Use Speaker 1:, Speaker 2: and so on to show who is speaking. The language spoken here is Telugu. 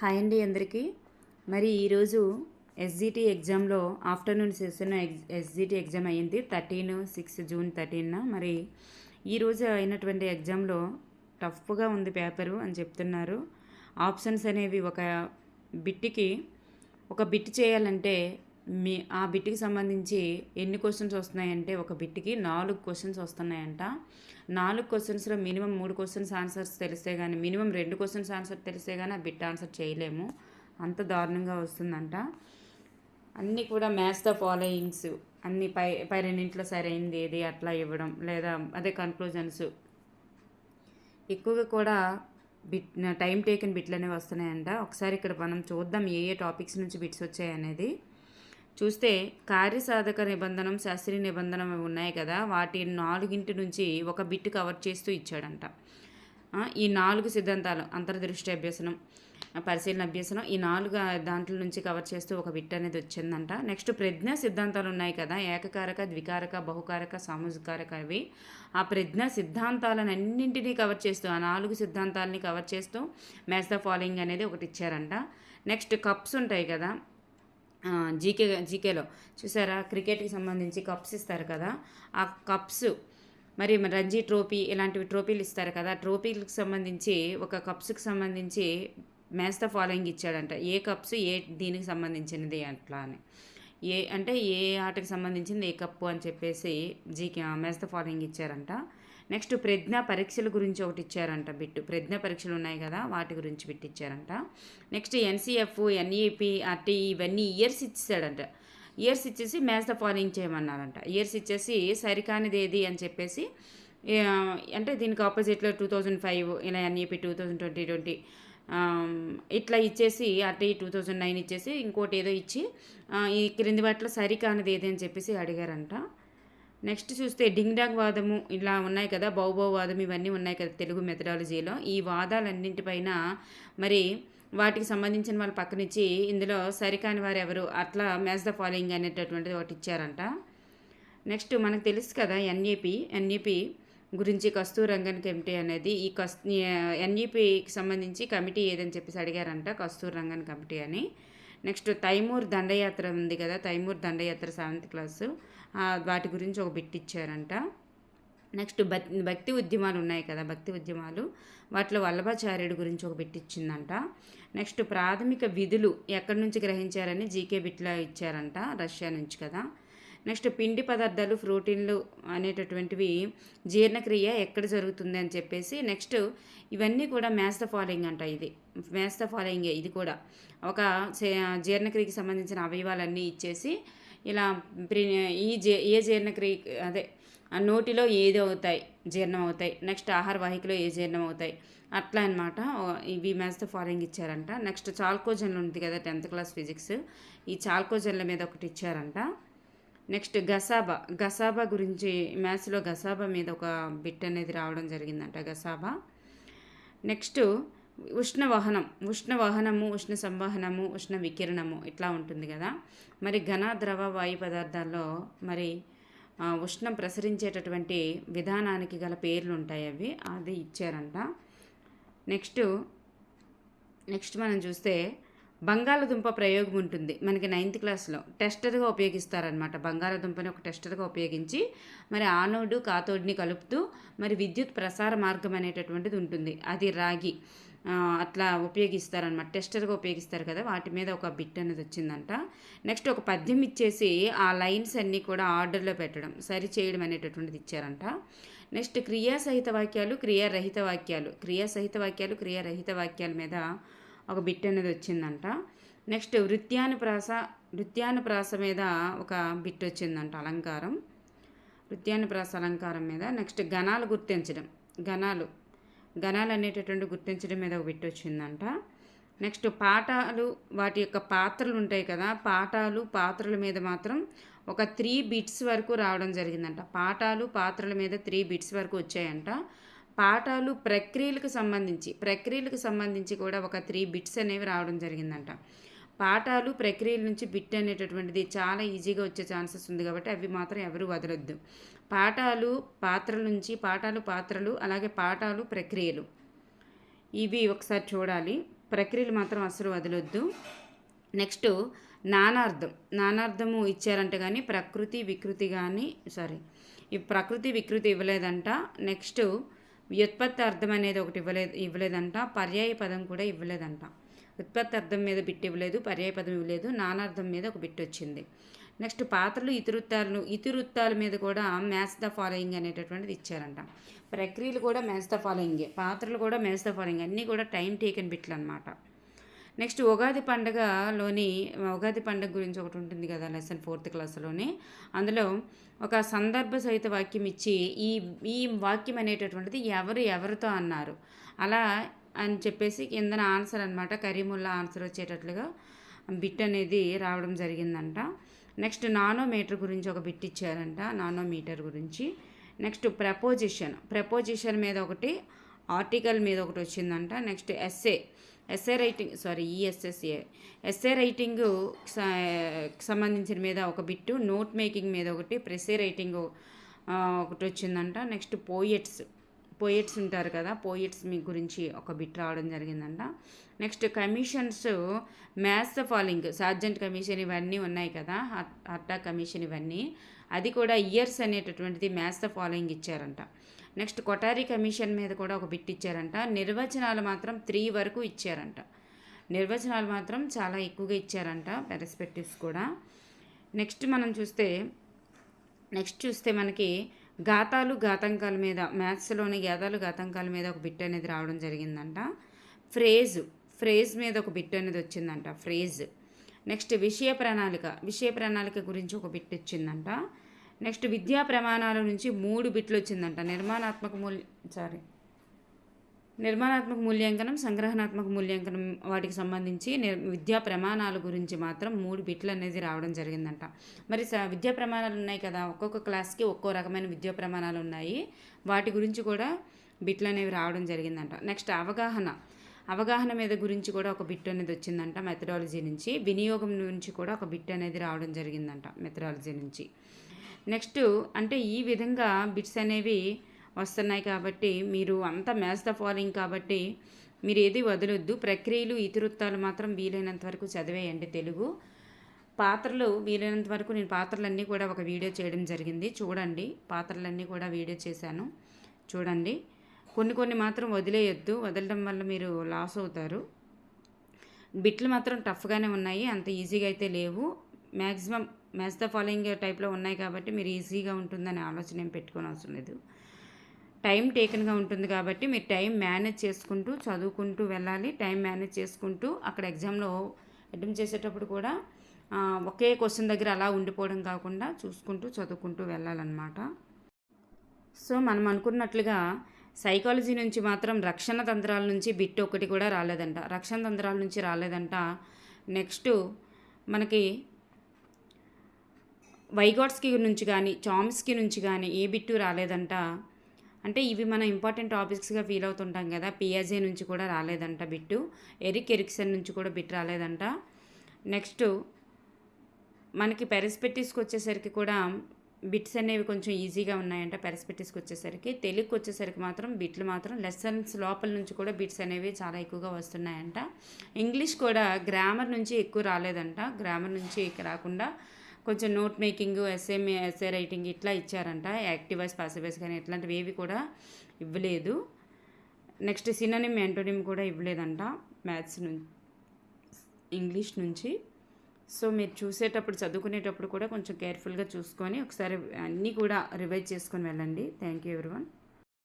Speaker 1: హాయ్ అండి అందరికీ. మరి ఈరోజు ఎస్జిటి ఎగ్జామ్లో ఆఫ్టర్నూన్ సెషన్ ఎగ్జ్ ఎస్జిటి ఎగ్జామ్ అయ్యింది. థర్టీన్ సిక్స్ జూన్ థర్టీన్న మరి ఈరోజు అయినటువంటి ఎగ్జామ్లో టఫ్గా ఉంది పేపరు అని చెప్తున్నారు. ఆప్షన్స్ అనేవి ఒక బిట్టికి ఒక బిట్ చేయాలంటే మీ ఆ బిట్కి సంబంధించి ఎన్ని క్వశ్చన్స్ వస్తున్నాయంటే ఒక బిట్కి నాలుగు క్వశ్చన్స్ వస్తున్నాయంట. నాలుగు క్వశ్చన్స్లో మినిమం మూడు క్వశ్చన్స్ ఆన్సర్స్ తెలిస్తే కానీ మినిమం రెండు క్వశ్చన్స్ ఆన్సర్ తెలిస్తే కానీ ఆ బిట్ ఆన్సర్ చేయలేము. అంత దారుణంగా వస్తుందంట. అన్నీ కూడా మ్యాథ్స్ ద ఫాలోయింగ్స్ అన్ని పై పై రెండింటిలో సరైనది ఏది అట్లా ఇవ్వడం లేదా అదే కన్క్లూజన్స్ ఎక్కువగా కూడా బిట్ టైం టేకన్ బిట్లు అనేవి వస్తున్నాయంట. ఒకసారి ఇక్కడ మనం చూద్దాం ఏ ఏ టాపిక్స్ నుంచి బిట్స్ వచ్చాయనేది. చూస్తే కార్యసాధక నిబంధనం శాస్త్రీయ నిబంధన ఉన్నాయి కదా. వాటి నాలుగింటి నుంచి ఒక బిట్ కవర్ చేస్తూ ఇచ్చాడంట. ఈ నాలుగు సిద్ధాంతాలు అంతర్దృష్టి అభ్యసనం పరిశీలన అభ్యసనం ఈ నాలుగు దాంట్ల నుంచి కవర్ చేస్తూ ఒక బిట్ అనేది వచ్చిందంట. నెక్స్ట్ ప్రజ్ఞా సిద్ధాంతాలు ఉన్నాయి కదా. ఏకకారక ద్వికారక బహుకారక సామూహికారక అవి. ఆ ప్రజ్ఞా సిద్ధాంతాలను అన్నింటినీ కవర్ చేస్తూ ఆ నాలుగు సిద్ధాంతాలని కవర్ చేస్తూ మ్యాథ్స్ ద ఫాలోయింగ్ అనేది ఒకటి ఇచ్చారంట. నెక్స్ట్ కప్స్ ఉంటాయి కదా. జీకే జీకేలో. చూసారా? క్రికెట్కి సంబంధించి కప్స్ ఇస్తారు కదా? ఆ కప్స్ మరి రంజీ ట్రోఫీ ఇలాంటివి ట్రోఫీలు ఇస్తారు కదా? ట్రోఫీలకు సంబంధించి ఒక కప్స్కి సంబంధించి మ్యాచ్ ద ఫాలోయింగ్ ఇచ్చాడంట. ఏ కప్స్ ఏ దీనికి సంబంధించినది అట్లా అని. ఏ అంటే ఏ ఆటకి సంబంధించింది ఏ కప్పు అని చెప్పేసి జీకే మ్యాచ్ ద ఫాలోయింగ్ ఇచ్చారంట. నెక్స్ట్ ప్రజ్ఞ పరీక్షల గురించి ఒకటి ఇచ్చారంట బిట్టు. ప్రజ్ఞ పరీక్షలు ఉన్నాయి కదా వాటి గురించి బిట్ ఇచ్చారంట నెక్స్ట్ ఎన్సీఎఫ్ ఎన్ఈపి ఆర్టీ ఇవన్నీ ఇయర్స్ ఇచ్చాడంట ఇయర్స్ ఇచ్చేసి మ్యాచ్ ద ఫాలోయింగ్ చేయమన్నారంట. ఇయర్స్ ఇచ్చేసి సరికానిది ఏది అని చెప్పేసి అంటే దీనికి ఆపోజిట్లో టూ థౌజండ్ ఫైవ్ ఇలా NEP two thousand twenty twenty ఇట్లా ఇచ్చేసి అటు టూ థౌజండ్ నైన్ ఇచ్చేసి ఇంకోటి ఏదో ఇచ్చి ఈ క్రింది వాటిలో సరికానిది ఏది అని చెప్పేసి అడిగారంట. నెక్స్ట్ చూస్తే డింగ్డాగ్ వాదము ఇలా ఉన్నాయి కదా బౌబౌ వాదం ఇవన్నీ ఉన్నాయి కదా తెలుగు మెథడాలజీలో. ఈ వాదాలన్నింటిపైన మరి వాటికి సంబంధించిన వాళ్ళు పక్కనిచ్చి ఇందులో సరికాని వారు ఎవరు? అట్లా మ్యాచ్ ద ఫాలోయింగ్ అనేటటువంటిది ఒకటి ఇచ్చారంట. నెక్స్ట్ మనకు తెలుసు కదా ఎన్ఈపి ఎన్ఈపి గురించి కస్తూర్ రంగన్ కమిటీ అనేది ఈ కస్ ఎన్ఈపికి సంబంధించి కమిటీ ఏదని చెప్పేసి అడిగారంట కస్తూర్ రంగన్ కమిటీ అని. నెక్స్ట్ తైమూర్ దండయాత్ర ఉంది కదా తైమూర్ దండయాత్ర సెవెంత్ క్లాసు. వాటి గురించి ఒక బిట్ ఇచ్చారంట. నెక్స్ట్ భక్తి భక్తి ఉద్యమాలు ఉన్నాయి కదా భక్తి ఉద్యమాలు. వాటిలో వల్లభాచార్యుడి గురించి ఒక బిట్ ఇచ్చిందంట. నెక్స్ట్ ప్రాథమిక విధులు ఎక్కడి నుంచి గ్రహించారని జీకే బిట్లో ఇచ్చారంట రష్యా నుంచి కదా. నెక్స్ట్ పిండి పదార్థాలు ప్రోటీన్లు అనేటటువంటివి జీర్ణక్రియ ఎక్కడ జరుగుతుంది అని చెప్పేసి నెక్స్ట్ ఇవన్నీ కూడా మ్యాథ్స్ ద ఫాలోయింగ్ అంట ఇది. మ్యాథ్స్ ద ఫాలోయింగే ఇది కూడా. ఒక జీర్ణక్రియకి సంబంధించిన అవయవాలన్నీ ఇచ్చేసి ఇలా ఈ జీ ఏ జీర్ణక్రియ అదే నోటిలో ఏది అవుతాయి జీర్ణం అవుతాయి నెక్స్ట్ ఆహార వాహికలో ఏ జీర్ణం అవుతాయి అట్లా అనమాట ఇవి మ్యాథ్స్ ఫాలోయింగ్ ఇచ్చారంట. నెక్స్ట్ చాల్కోజన్లు ఉంది కదా టెన్త్ క్లాస్ ఫిజిక్స్ ఈ చాల్కోజన్ల మీద ఒకటి ఇచ్చారంట. నెక్స్ట్ గసాబా. గసాబా గురించి మ్యాథ్స్లో గసాబా మీద ఒక బిట్ అనేది రావడం జరిగిందంట గసాబా. నెక్స్ట్ ఉష్ణవహనం. ఉష్ణవహనము ఉష్ణ సంవహనము ఉష్ణ వికిరణము ఇట్లా ఉంటుంది కదా. మరి ఘన ద్రవ వాయు పదార్థాల్లో మరి ఉష్ణం ప్రసరించేటటువంటి విధానానికి గల పేర్లు ఉంటాయి అవి. అది ఇచ్చారంట. నెక్స్ట్ నెక్స్ట్ మనం చూస్తే బంగాళదుంప ప్రయోగం ఉంటుంది. మనకి నైన్త్ క్లాస్లో టెస్టర్గా ఉపయోగిస్తారనమాట బంగాళదుంపని ఒక టెస్టర్గా ఉపయోగించి మరి ఆనోడు కాథోడ్ని కలుపుతూ మరి విద్యుత్ ప్రసార మార్గం అనేటటువంటిది ఉంటుంది. అది రాగి అట్లా ఉపయోగిస్తారనమాట టెస్టర్గా ఉపయోగిస్తారు కదా వాటి మీద ఒక బిట్ అనేది వచ్చిందంట. నెక్స్ట్ ఒక పద్యం ఇచ్చేసి ఆ లైన్స్ అన్నీ కూడా ఆర్డర్లో పెట్టడం సరి చేయడం అనేటటువంటిది ఇచ్చారంట. నెక్స్ట్ క్రియాసహిత వాక్యాలు క్రియారహిత వాక్యాలు. క్రియాసహిత వాక్యాలు క్రియారహిత వాక్యాల మీద ఒక బిట్ అనేది వచ్చిందంట. నెక్స్ట్ వృత్యానుప్రాస వృత్యానుప్రాస మీద ఒక బిట్ వచ్చిందంట అలంకారం. వృత్యానుప్రాస అలంకారం మీద నెక్స్ట్ గణాలు గుర్తించడం. గణాలు గణాలు అనేటటువంటి గుర్తించడం మీద ఒక బిట్ వచ్చిందంట. నెక్స్ట్ పాఠాలు వాటి యొక్క పాత్రలు ఉంటాయి కదా పాఠాలు పాత్రల మీద మాత్రం ఒక త్రీ బిట్స్ వరకు రావడం జరిగిందంట. పాఠాలు పాత్రల మీద త్రీ బిట్స్ వరకు వచ్చాయంట. పాఠాలు ప్రక్రియలకు సంబంధించి ప్రక్రియలకు సంబంధించి కూడా ఒక త్రీ బిట్స్ అనేవి రావడం జరిగిందంట. పాఠాలు ప్రక్రియల నుంచి బిట్ అనేటటువంటిది చాలా ఈజీగా వచ్చే ఛాన్సెస్ ఉంది కాబట్టి అవి మాత్రం ఎవరు వదలొద్దు. పాఠాలు పాత్రల నుంచి పాఠాలు పాత్రలు అలాగే పాఠాలు ప్రక్రియలు. ఇవి ఒకసారి చూడాలి. ప్రక్రియలు మాత్రం అసలు వదలొద్దు. నెక్స్ట్ నానార్థం. నానార్థము ఇచ్చారంట కానీ ప్రకృతి వికృతి కానీ సారీ ఈ ప్రకృతి వికృతి ఇవ్వలేదంట. నెక్స్ట్ వ్యుత్పత్తి అర్థం అనేది ఒకటి ఇవ్వలేదు ఇవ్వలేదంట పర్యాయ పదం కూడా ఇవ్వలేదంట. ఉత్పత్తి అర్థం మీద బిట్ ఇవ్వలేదు పర్యాయ పదం ఇవ్వలేదు నానార్థం మీద ఒక బిట్ వచ్చింది. నెక్స్ట్ పాత్రలు ఇతివృత్తాలను ఇతివృత్తాల మీద కూడా మ్యాచ్ ద ఫాలోయింగ్ అనేటటువంటిది ఇచ్చారంట. ప్రక్రియలు కూడా మ్యాచ్ ద ఫాలోయింగే పాత్రలు కూడా మ్యాచ్ ద ఫాలోయింగ్ అన్నీ కూడా టైం టేకెన్ బిట్లు అనమాట నెక్స్ట్ ఉగాది పండగలోని ఉగాది పండగ గురించి ఒకటి ఉంటుంది కదా లెసన్ ఫోర్త్ క్లాస్లోని. అందులో ఒక సందర్భ సహిత వాక్యం ఇచ్చి ఈ ఈ వాక్యం అనేటటువంటిది ఎవరు ఎవరితో అన్నారు. అలా అని చెప్పేసి కిందన ఆన్సర్ అనమాట కరీముల్లా ఆన్సర్ వచ్చేటట్లుగా బిట్ అనేది రావడం జరిగిందంట. నెక్స్ట్ నానోమీటర్ గురించి ఒక బిట్ ఇచ్చారంట నానోమీటర్ గురించి. నెక్స్ట్ ప్రపోజిషన్ ప్రపోజిషన్ మీద ఒకటి ఆర్టికల్ మీద ఒకటి వచ్చిందంట. Next SA SA writing sorry ESSA SA writing సంబంధించిన మీద ఒక బిట్టు నోట్ మేకింగ్ మీద ఒకటి ప్రెస్ఏ రైటింగ్ ఒకటి వచ్చిందంట. Next poets. పోయిట్స్ ఉంటారు కదా పోయిట్స్ మీ గురించి ఒక బిట్ రావడం జరిగిందంట. Next commissions maths following sergeant commission ఇవన్నీ ఉన్నాయి కదా హట్టా కమిషన్ ఇవన్నీ. అది కూడా ఇయర్స్ అనేటటువంటిది మ్యాథ్స్ ఫాలోయింగ్ ఇచ్చారంట. నెక్స్ట్ కొటారి కమిషన్ మీద కూడా ఒక బిట్ ఇచ్చారంట. నిర్వచనాలు మాత్రం త్రీ వరకు ఇచ్చారంట. నిర్వచనాలు మాత్రం చాలా ఎక్కువగా ఇచ్చారంట పెరస్పెక్టివ్స్ కూడా. నెక్స్ట్ మనం చూస్తే నెక్స్ట్ చూస్తే మనకి గాతాలు ఘాతంకాల మీద మ్యాథ్స్లోని గాతాలు ఘాతంకాల మీద ఒక బిట్ అనేది రావడం జరిగిందంట. ఫ్రేజ్ ఫ్రేజ్ మీద ఒక బిట్ అనేది వచ్చిందంట. ఫ్రేజ్. నెక్స్ట్ విషయ ప్రణాళిక విషయ ప్రణాళిక గురించి ఒక బిట్ వచ్చిందంట నెక్స్ట్ విద్యా ప్రమాణాల నుంచి మూడు బిట్లు వచ్చిందంట నిర్మాణాత్మక మూల్య సారీ నిర్మాణాత్మక మూల్యాంకనం సంగ్రహణాత్మక మూల్యాంకనం వాటికి సంబంధించి విద్యా ప్రమాణాల గురించి మాత్రం మూడు బిట్లు అనేది రావడం జరిగిందంట. మరి విద్యా ప్రమాణాలు ఉన్నాయి కదా ఒక్కొక్క క్లాస్కి ఒక్కో రకమైన విద్యా ప్రమాణాలు ఉన్నాయి. వాటి గురించి కూడా బిట్లు అనేవి రావడం జరిగిందంట. నెక్స్ట్ అవగాహన. అవగాహన మీద గురించి కూడా ఒక బిట్ అనేది వచ్చిందంట మెథడాలజీ నుంచి. వినియోగం నుంచి కూడా ఒక బిట్ అనేది రావడం జరిగిందంట మెథడాలజీ నుంచి. నెక్స్ట్ అంటే ఈ విధంగా బిట్స్ అనేవి వస్తున్నాయి కాబట్టి మీరు అంత మ్యాథ్స్ ద ఫాలోయింగ్ కాబట్టి మీరు ఏది వదలొద్దు. ప్రక్రియలు ఇతివృత్తాలు మాత్రం వీలైనంత వరకు చదివేయండి తెలుగు. పాత్రలు వీలైనంత వరకు నేను పాత్రలన్నీ కూడా ఒక వీడియో చేయడం జరిగింది. చూడండి పాత్రలన్నీ కూడా వీడియో చేశాను. చూడండి కొన్ని కొన్ని మాత్రం వదిలేయొద్దు. వదలడం వల్ల మీరు లాస్ అవుతారు. బిట్లు మాత్రం టఫ్గానే ఉన్నాయి. అంత ఈజీగా అయితే లేవు. మ్యాక్సిమం మ్యాచ్ ద ఫాలోయింగ్ టైప్లో ఉన్నాయి కాబట్టి మీరు ఈజీగా ఉంటుందనే ఆలోచన ఏం పెట్టుకోని అవసరం లేదు. టైం టేకన్గా ఉంటుంది కాబట్టి మీరు టైం మేనేజ్ చేసుకుంటూ చదువుకుంటూ వెళ్ళాలి. టైం మేనేజ్ చేసుకుంటూ అక్కడ ఎగ్జామ్లో అటెంప్ట్ చేసేటప్పుడు కూడా ఒకే క్వశ్చన్ దగ్గర అలా ఉండిపోవడం కాకుండా చూసుకుంటూ చదువుకుంటూ వెళ్ళాలన్నమాట. సో మనం అనుకున్నట్లుగా సైకాలజీ నుంచి మాత్రం రక్షణ తంత్రాల నుంచి బిట్ ఒకటి కూడా రాలేదంట. రక్షణ తంత్రాల నుంచి రాలేదంట. నెక్స్ట్ మనకి వైగాట్స్కి నుంచి కానీ చామ్స్కి నుంచి కానీ ఏ బిట్టు రాలేదంట. అంటే ఇవి మన ఇంపార్టెంట్ టాపిక్స్గా ఫీల్ అవుతుంటాం కదా పియాజే నుంచి కూడా రాలేదంట బిట్టు. ఎరిక్ ఎరిక్సన్ నుంచి కూడా బిట్ రాలేదంట. నెక్స్ట్ మనకి పెరస్పెట్టిస్కి వచ్చేసరికి కూడా బిట్స్ అనేవి కొంచెం ఈజీగా ఉన్నాయంట పెరస్పెట్టిస్కి వచ్చేసరికి. తెలుగుకి వచ్చేసరికి మాత్రం బిట్లు మాత్రం లెసన్స్ లోపల నుంచి కూడా బిట్స్ అనేవి చాలా ఎక్కువగా వస్తున్నాయంట. ఇంగ్లీష్ కూడా గ్రామర్ నుంచి ఎక్కువ రాలేదంట. గ్రామర్ నుంచి రాకుండా కొంచెం note making SA SA writing ఇట్లా ఇచ్చారంట. యాక్టివ్ వైస్ పాసివ్ కానీ ఇట్లాంటివి ఏవి కూడా ఇవ్వలేదు. నెక్స్ట్ సిననిమ్ యాంటోనిమ్ కూడా ఇవ్వలేదంట మ్యాథ్స్ నుంచి ఇంగ్లీష్ నుంచి. సో మీరు చూసేటప్పుడు చదువుకునేటప్పుడు కూడా కొంచెం కేర్ఫుల్గా చూసుకొని ఒకసారి అన్నీ కూడా రివైజ్ చేసుకొని వెళ్ళండి. Thank you everyone.